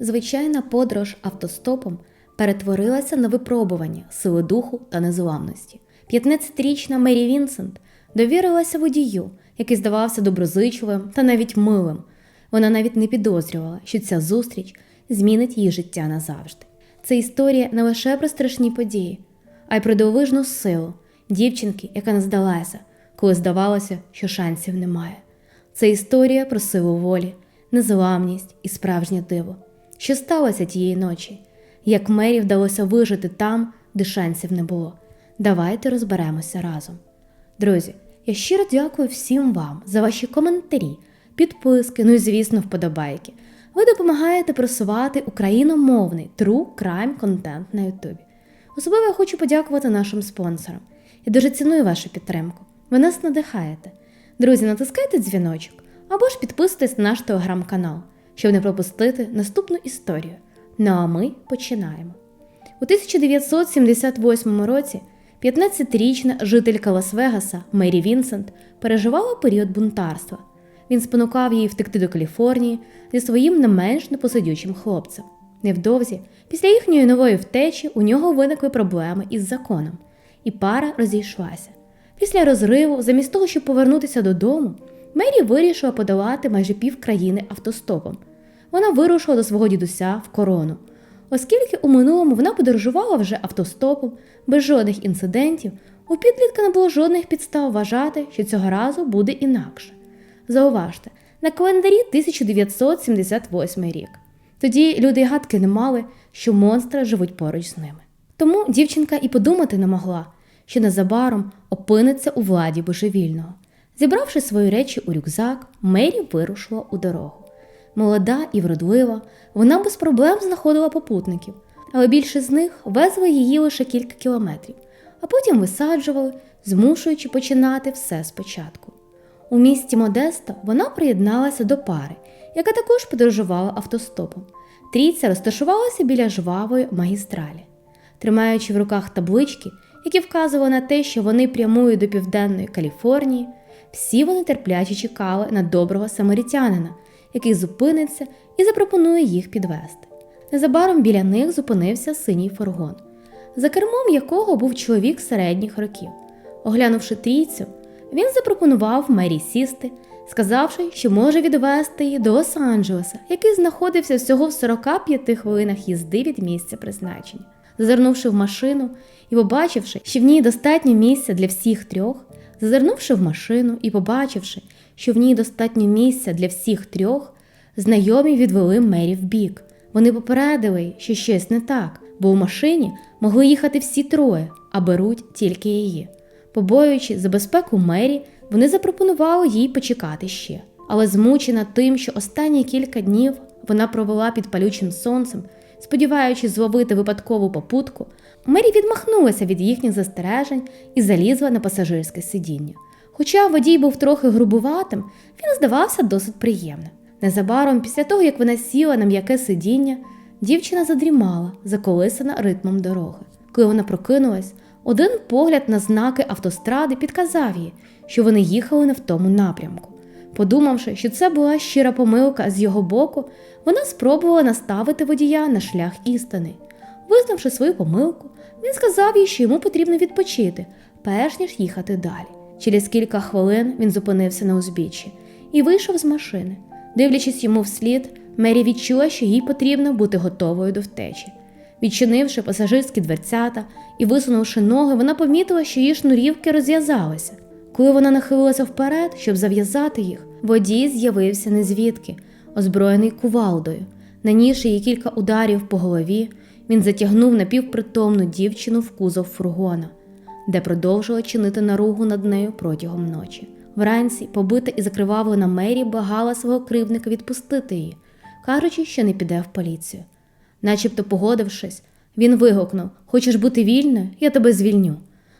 Звичайна подорож автостопом перетворилася на випробування сили духу та незламності. 15-річна Мері Вінсент довірилася водію, який здавався доброзичливим та навіть милим. Вона навіть не підозрювала, що ця зустріч змінить її життя назавжди. Це історія не лише про страшні події, а й про дивовижну силу дівчинки, яка не здалася, коли здавалося, що шансів немає. Це історія про силу волі, незламність і справжнє диво. Що сталося тієї ночі? Як Мері вдалося вижити там, де шансів не було. Давайте розберемося разом. Друзі, я щиро дякую всім вам за ваші коментарі, підписки, ну і, звісно, вподобайки. Ви допомагаєте просувати україномовний true crime контент на Ютубі. Особливо я хочу подякувати нашим спонсорам. Я дуже ціную вашу підтримку. Ви нас надихаєте. Друзі, натискайте дзвіночок або ж підписуйтесь на наш телеграм-канал, щоб не пропустити наступну історію. Ну а ми починаємо. У 1978 році 15-річна жителька Лас-Вегаса Мері Вінсент переживала період бунтарства. Він спонукав її втекти до Каліфорнії зі своїм не менш непосидючим хлопцем. Невдовзі, після їхньої нової втечі, у нього виникли проблеми із законом, і пара розійшлася. Після розриву, замість того, щоб повернутися додому, Мері вирішила подолати майже пів країни автостопом. Вона вирушила до свого дідуся в корону. Оскільки у минулому вона подорожувала вже автостопом, без жодних інцидентів, у підлітка не було жодних підстав вважати, що цього разу буде інакше. Зауважте, на календарі 1978 рік. Тоді люди й гадки не мали, що монстри живуть поруч з ними. Тому дівчинка і подумати не могла, що незабаром опиниться у владі божевільного. Зібравши свої речі у рюкзак, Мері вирушила у дорогу. Молода і вродлива, вона без проблем знаходила попутників, але більше з них везли її лише кілька кілометрів, а потім висаджували, змушуючи починати все спочатку. У місті Модеста вона приєдналася до пари, яка також подорожувала автостопом. Трійця розташувалася біля жвавої магістралі. Тримаючи в руках таблички, які вказували на те, що вони прямують до південної Каліфорнії, всі вони терпляче чекали на доброго самарітянина, який зупиниться і запропонує їх підвести. Незабаром біля них зупинився синій фургон, за кермом якого був чоловік середніх років. Оглянувши трійцю, він запропонував Мері сісти, сказавши, що може відвести її до Лос-Анджелеса, який знаходився всього в 45 хвилинах їзди від місця призначення. Зазирнувши в машину і побачивши, що в ній достатньо місця для всіх трьох, зазирнувши в машину і побачивши, що в ній достатньо місця для всіх трьох, знайомі відвели Мері в бік. Вони попередили, що щось не так, бо у машині могли їхати всі троє, а беруть тільки її. Побоюючи за безпеку Мері, вони запропонували їй почекати ще. Але змучена тим, що останні кілька днів вона провела під палючим сонцем, сподіваючись зловити випадкову попутку, Мері відмахнулася від їхніх застережень і залізла на пасажирське сидіння. Хоча водій був трохи грубуватим, він здавався досить приємним. Незабаром, після того, як вона сіла на м'яке сидіння, дівчина задрімала, заколисана ритмом дороги. Коли вона прокинулась, один погляд на знаки автостради підказав їй, що вони їхали не в тому напрямку. Подумавши, що це була щира помилка з його боку, вона спробувала наставити водія на шлях істини. Визнавши свою помилку, він сказав їй, що йому потрібно відпочити, перш ніж їхати далі. Через кілька хвилин він зупинився на узбіччі і вийшов з машини. Дивлячись йому вслід, Мері відчула, що їй потрібно бути готовою до втечі. Відчинивши пасажирські дверцята і висунувши ноги, вона помітила, що її шнурівки розв'язалися. Коли вона нахилилася вперед, щоб зав'язати їх, водій з'явився незвідки, озброєний кувалдою. Нанісши їй кілька ударів по голові, він затягнув напівпритомну дівчину в кузов фургона, де продовжила чинити наругу над нею протягом ночі. Вранці, побита і закривавлена Мері, благала свого кривника відпустити її, кажучи, що не піде в поліцію. Начебто погодившись, він вигукнув Хочеш бути вільною? Я тебе звільню.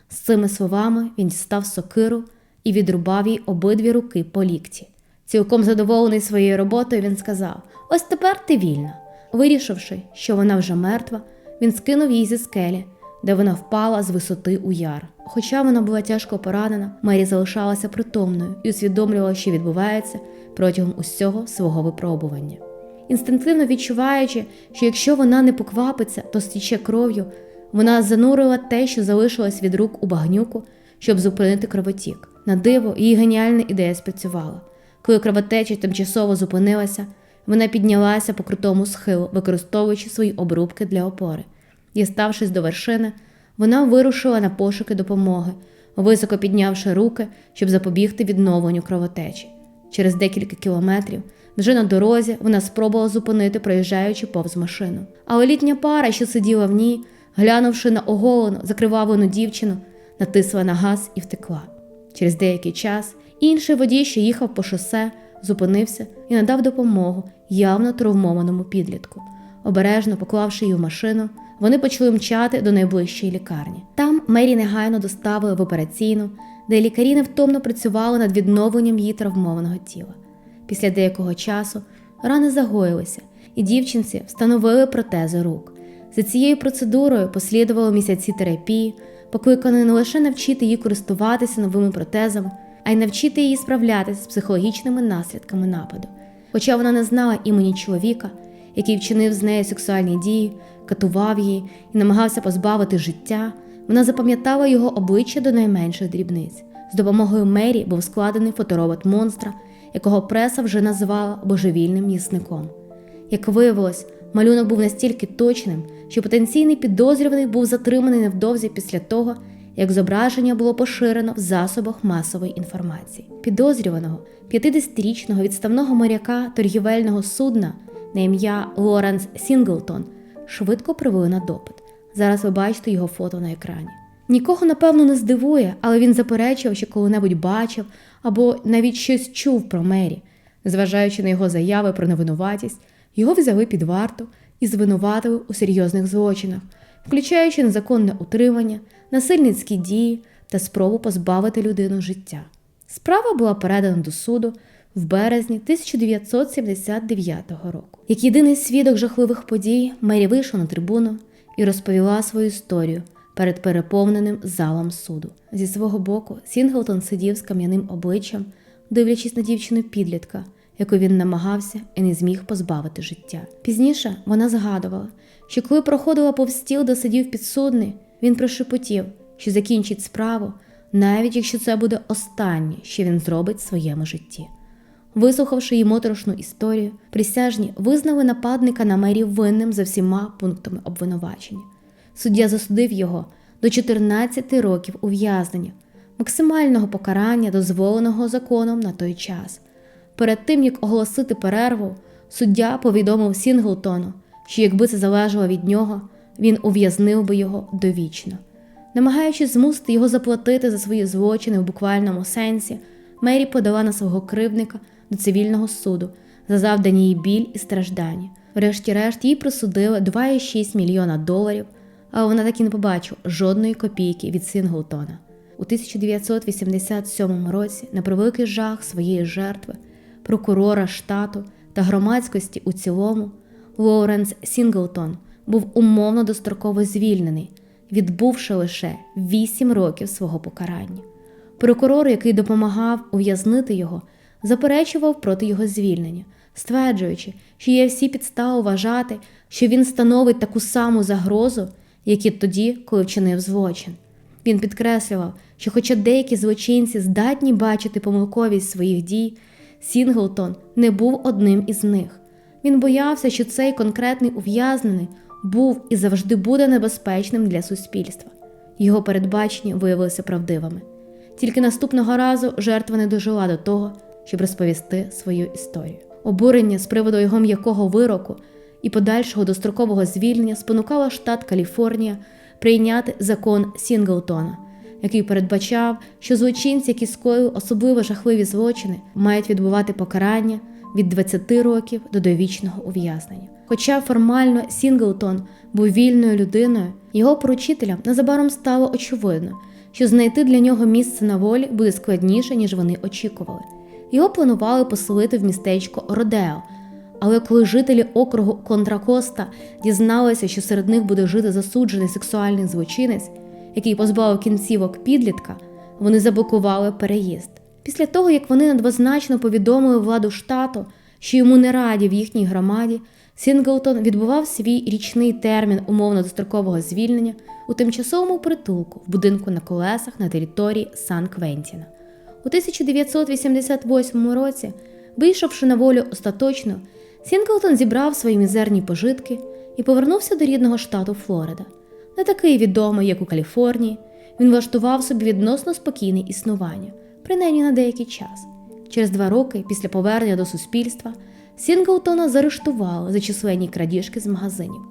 З цими словами він дістав сокиру і відрубав їй обидві руки по лікті. Цілком задоволений своєю роботою, він сказав: Ось тепер ти вільна. Вирішивши, що вона вже мертва, він скинув її зі скелі, де вона впала з висоти у яр. Хоча вона була тяжко поранена, Мері залишалася притомною і усвідомлювала, що відбувається протягом усього свого випробування. інстинктивно відчуваючи, що якщо вона не поквапиться, то стіче кров'ю, вона занурила те, що залишилось від рук у багнюку, щоб зупинити кровотік. На диво, її геніальна ідея спрацювала. Коли кровотеча тимчасово зупинилася, вона піднялася по крутому схилу, використовуючи свої обрубки для опори. Діставшись до вершини, вона вирушила на пошуки допомоги, високо піднявши руки, щоб запобігти відновленню кровотечі. Через декілька кілометрів, вже на дорозі, вона спробувала зупинити проїжджаючи повз машину. Але літня пара, що сиділа в ній, глянувши на оголену, закривавлену дівчину, натисла на газ і втекла. Через деякий час інший водій, що їхав по шосе, зупинився і надав допомогу явно травмованому підлітку. Обережно поклавши її в машину, вони почали мчати до найближчої лікарні. Там Мері негайно доставили в операційну, де лікарі невтомно працювали над відновленням її травмованого тіла. Після деякого часу рани загоїлися, і дівчинці встановили протези рук. За цією процедурою послідували місяці терапії, покликаної не лише навчити її користуватися новими протезами, а й навчити її справлятися з психологічними наслідками нападу. Хоча вона не знала імені чоловіка, який вчинив з нею сексуальні дії, катував її і намагався позбавити життя, вона запам'ятала його обличчя до найменших дрібниць. З допомогою Мері був складений фоторобот монстра, якого преса вже називала божевільним м'ясником. Як виявилось, малюнок був настільки точним, що потенційний підозрюваний був затриманий невдовзі після того, як зображення було поширено в засобах масової інформації. Підозрюваного 50-річного відставного моряка торгівельного судна на ім'я Лоренс Сінглтон швидко привели на допит. Зараз ви бачите його фото на екрані. Нікого, напевно, не здивує, але він заперечував, що коли-небудь бачив або навіть щось чув про Мері. Незважаючи на його заяви про невинуватість, його взяли під варту і звинуватили у серйозних злочинах, включаючи незаконне утримання, насильницькі дії та спробу позбавити людину життя. Справа була передана до суду в березні 1979 року. Як єдиний свідок жахливих подій, Мері вийшла на трибуну і розповіла свою історію перед переповненим залом суду. Зі свого боку, Сінглтон сидів з кам'яним обличчям, дивлячись на дівчину підлітка, яку він намагався і не зміг позбавити життя. Пізніше вона згадувала, що коли проходила повз стіл, де сидів підсудний, він прошепотів, що закінчить справу, навіть якщо це буде останнє, що він зробить в своєму житті. Вислухавши її моторошну історію, присяжні визнали нападника на мері винним за всіма пунктами обвинувачення. Суддя засудив його до 14 років ув'язнення, максимального покарання, дозволеного законом на той час. Перед тим як оголосити перерву, суддя повідомив Сінглтону, що якби це залежало від нього, він ув'язнив би його довічно. Намагаючись змусити його заплатити за свої злочини в буквальному сенсі, Мері подала на свого кривдника до цивільного суду за завдані їй біль і страждання. Врешті-решт їй присудили 2,6 мільйона доларів, але вона так і не побачила жодної копійки від Сінглтона. У 1987 році, на превеликий жах своєї жертви, прокурора штату та громадськості у цілому, Лоуренс Сінглтон був умовно достроково звільнений, відбувши лише 8 років свого покарання. Прокурор, який допомагав ув'язнити його, заперечував проти його звільнення, стверджуючи, що є всі підстави вважати, що він становить таку саму загрозу, як і тоді, коли вчинив злочин. Він підкреслював, що, хоча деякі злочинці здатні бачити помилковість своїх дій, Сінглтон не був одним із них. Він боявся, що цей конкретний ув'язнений був і завжди буде небезпечним для суспільства. Його передбачення виявилися правдивими. Тільки наступного разу жертва не дожила до того, щоб розповісти свою історію. Обурення з приводу його м'якого вироку і подальшого дострокового звільнення спонукало штат Каліфорнія прийняти закон Сінглтона, який передбачав, що злочинці, які скоїли особливо жахливі злочини, мають відбувати покарання від 20 років до довічного ув'язнення. Хоча формально Сінглтон був вільною людиною, його поручителям незабаром стало очевидно, що знайти для нього місце на волі буде складніше, ніж вони очікували. Його планували поселити в містечко Родео, але коли жителі округу Контракоста дізналися, що серед них буде жити засуджений сексуальний злочинець, який позбавив кінцівок підлітка, вони заблокували переїзд. Після того, як вони недвозначно повідомили владу штату, що йому не раді в їхній громаді, Сінглтон відбував свій річний термін умовно дострокового звільнення у тимчасовому притулку в будинку на колесах на території Сан Квентіна. У 1988 році, вийшовши на волю остаточно, Сінглтон зібрав свої мізерні пожитки і повернувся до рідного штату Флорида. Не такий відомий, як у Каліфорнії, він влаштував собі відносно спокійне існування, принаймні на деякий час. Через два роки після повернення до суспільства Сінглтона заарештували за численні крадіжки з магазинів.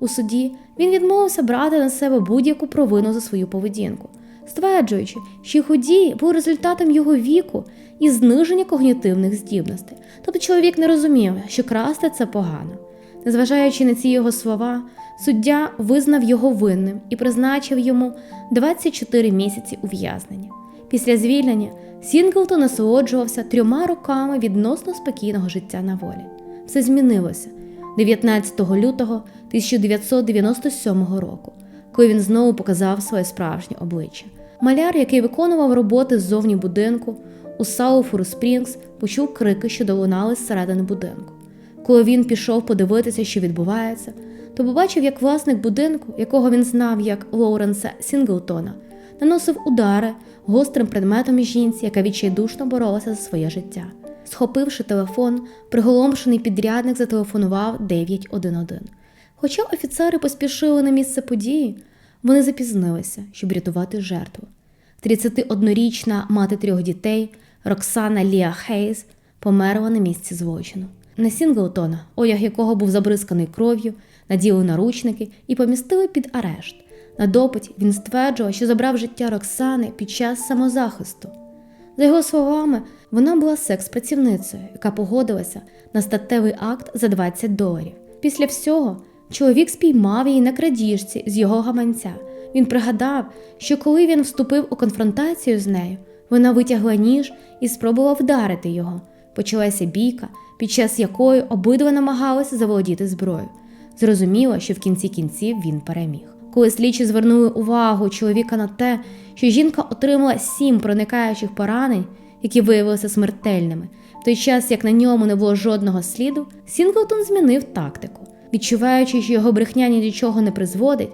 У суді він відмовився брати на себе будь-яку провину за свою поведінку, стверджуючи, що дії були результатом його віку і зниження когнітивних здібностей. Тобто чоловік не розумів, що красти це погано. Незважаючи на ці його слова, суддя визнав його винним і призначив йому 24 місяці ув'язнення. Після звільнення Сінглтон насолоджувався трьома роками відносно спокійного життя на волі. Все змінилося 19 лютого 1997 року, коли він знову показав своє справжнє обличчя. Маляр, який виконував роботи ззовні будинку у Сауфуру Спрінгс, почув крики, що долунали зсередини будинку. Коли він пішов подивитися, що відбувається, то побачив, як власник будинку, якого він знав як Лоуренса Сінглтона, наносив удари гострим предметом жінці, яка відчайдушно боролася за своє життя. Схопивши телефон, приголомшений підрядник зателефонував 911. Хоча офіцери поспішили на місце події, вони запізнилися, щоб рятувати жертву. 31-річна мати трьох дітей Роксана Ліа Хейс померла на місці злочину. На Сінглтона, одяг якого був забризканий кров'ю, наділи наручники і помістили під арешт. На допиті він стверджував, що забрав життя Роксани під час самозахисту. За його словами, вона була секс-працівницею, яка погодилася на статевий акт за 20 доларів. Після всього чоловік спіймав її на крадіжці з його гаманця. Він пригадав, що коли він вступив у конфронтацію з нею, вона витягла ніж і спробувала вдарити його. Почалася бійка, під час якої обидва намагалися заволодіти зброєю. Зрозуміло, що в кінці кінців він переміг. Коли слідчі звернули увагу чоловіка на те, що жінка отримала сім проникаючих поранень, які виявилися смертельними, в той час як на ньому не було жодного сліду, Сінглтон змінив тактику. Відчуваючи, що його брехня ні до чого не призводить,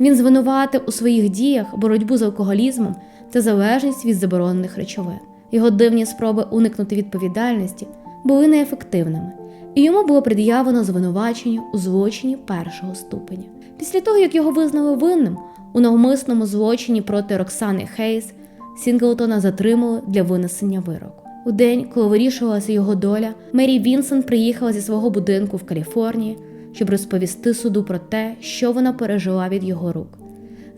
він звинуватив у своїх діях боротьбу з алкоголізмом та залежність від заборонених речовин. Його дивні спроби уникнути відповідальності були неефективними, і йому було пред'явлено звинувачення у злочині першого ступеня. Після того, як його визнали винним у навмисному злочині проти Роксани Хейс, Сінглтона затримали для винесення вироку. У день, коли вирішувалася його доля, Мері Вінсент приїхала зі свого будинку в Каліфорнії, щоб розповісти суду про те, що вона пережила від його рук.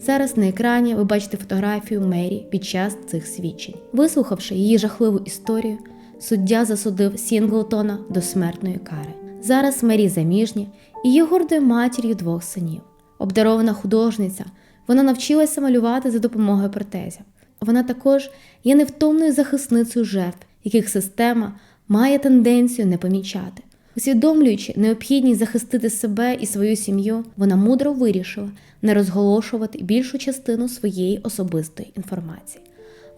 Зараз на екрані ви бачите фотографію Мері під час цих свідчень. Вислухавши її жахливу історію, суддя засудив Сінглтона до смертної кари. Зараз Мері заміжня і є гордою матір'ю двох синів. Обдарована художниця, вона навчилася малювати за допомогою протезів. Вона також є невтомною захисницею жертв, яких система має тенденцію не помічати. Усвідомлюючи необхідність захистити себе і свою сім'ю, вона мудро вирішила не розголошувати більшу частину своєї особистої інформації.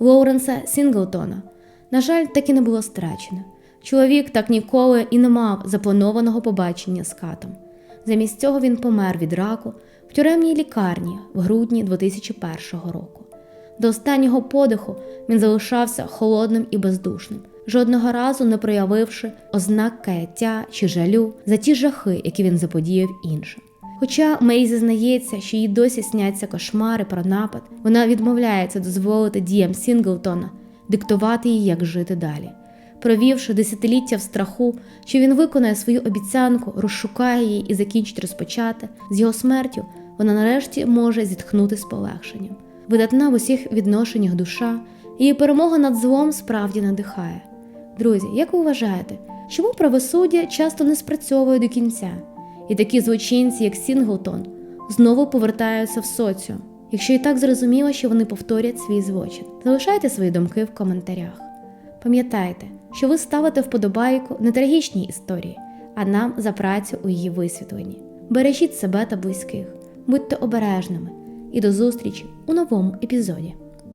Лоуренса Сінглтона, на жаль, так і не було страчено. Чоловік так ніколи і не мав запланованого побачення з катом. Замість цього він помер від раку в тюремній лікарні в грудні 2001 року. До останнього подиху він залишався холодним і бездушним, жодного разу не проявивши ознак каяття чи жалю за ті жахи, які він заподіяв іншим. Хоча Мері зізнається, що їй досі сняться кошмари про напад, вона відмовляється дозволити діям Сінглтона диктувати їй, як жити далі. Провівши десятиліття в страху, що він виконає свою обіцянку, розшукає її і закінчить розпочати, з його смертю вона нарешті може зітхнути з полегшенням. Видатна в усіх відношеннях душа, її перемога над злом справді надихає. Друзі, як ви вважаєте, чому правосуддя часто не спрацьовує до кінця? І такі злочинці, як Сінглтон, знову повертаються в соціум, якщо і так зрозуміло, що вони повторять свій злочин. Залишайте свої думки в коментарях. Пам'ятайте, що ви ставите вподобайку не трагічній історії, а нам за працю у її висвітленні. Бережіть себе та близьких, будьте обережними і до зустрічі у новому епізоді.